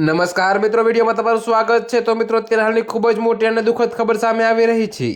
નમસ્કાર મિત્રો, વિડીયોમાં તમારું સ્વાગત છે. તો મિત્રો, અત્યારે હાલની ખૂબ જ મોટી અને દુઃખદ ખબર સામે આવી રહી છે.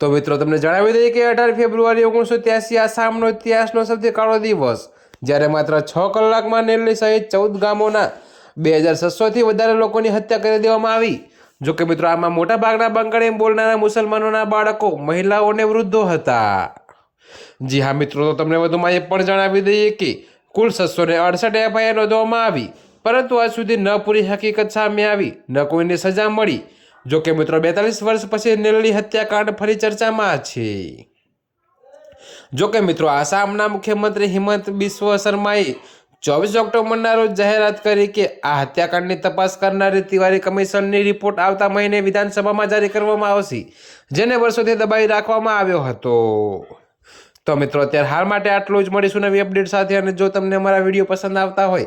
તો મિત્રો, તમને જણાવી દઈએ કે અઢાર ફેબ્રુઆરી ઓગણીસો ત્યાસી આસામનો ઇતિહાસનો સૌથી કાળો દિવસ. જ્યારે માત્ર છ કલાકમાં નેલ્લી સહિત ચૌદ ગામોના બે હજાર છસોથી વધારે લોકોની હત્યા કરી દેવામાં આવી. જોકે મિત્રો, આમાં મોટા ભાગના બંગાળી બોલનારા મુસલમાનોના બાળકો, મહિલાઓ અને વૃદ્ધો હતા. જી હા મિત્રો, તો તમને વધુમાં એ પણ જણાવી દઈએ કે કુલ છસો ને અડસઠ એફઆઈઆર નોંધવામાં આવી. પરંતુ આજ સુધી ન પૂરી હકીકત સામે આવી, ન કોઈને સજા મળી. જો કે મિત્રો, બેતાલીસ વર્ષ પછી નેલડી હત્યાકાંડ ફરી ચર્ચામાં છે. જો કે મિત્રો આસામના મુખ્યમંત્રી હિમંત બિસ્વ શર્માએ ચોવીસ ઓક્ટોબરના રોજ જાહેરાત કરી કે આ હત્યાકાંડની તપાસ કરનારી તિવારી કમિશનની રિપોર્ટ આવતા મહિને વિધાનસભામાં જારી કરવામાં આવશે, જેને વર્ષોથી દબાઈ રાખવામાં આવ્યો હતો. તો મિત્રો, અત્યારે હાલ માટે આટલું જ. મળીશું નવી અપડેટ સાથે અને જો તમને અમારા વીડિયો પસંદ આવતા હોય